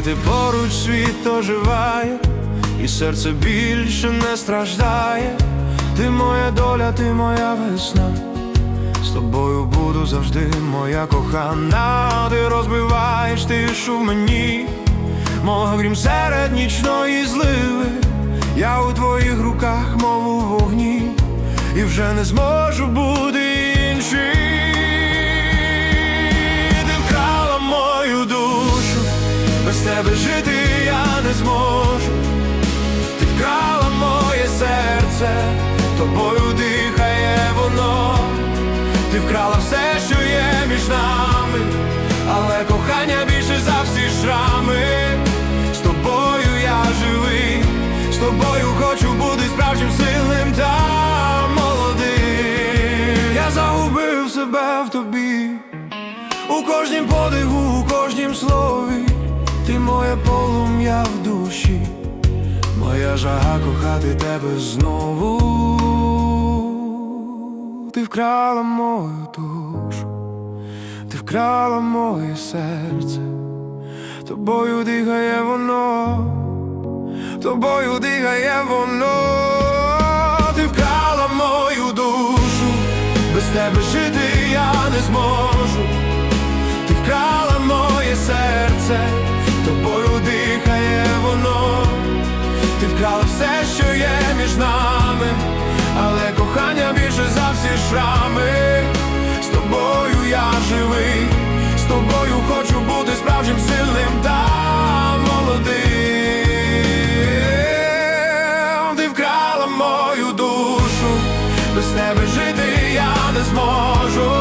Коли ти поруч світ оживає, і серце більше не страждає, ти моя доля, ти моя весна, з тобою буду завжди моя кохана, ти розбиваєш тишу в мені, мов грім серед нічної зливи я у твоїх руках, мов у вогні, і вже не зможу бути іншим. Ти вкрала мою душу, без тебе жити я не зможу. Ти вкрала моє серце, тобою дихає воно. Ти вкрала все, що є між нами, але кохання більше за всі справжнім сильним та молодим. Я загубив себе в тобі, у кожнім подиху, у кожнім слові, ти моє полум'я в душі, моя жага кохати тебе знову. Ти вкрала мою душу, ти вкрала моє серце, тобою дихає воно, тобою дихає воно, тебе жити я не зможу, ти вкрала моє серце, тобою дихає воно, ти вкрала все, що є між нами, але кохання більше за всі шрами. З тобою я живий, з тобою хочу бути справжнім сильним не зможу.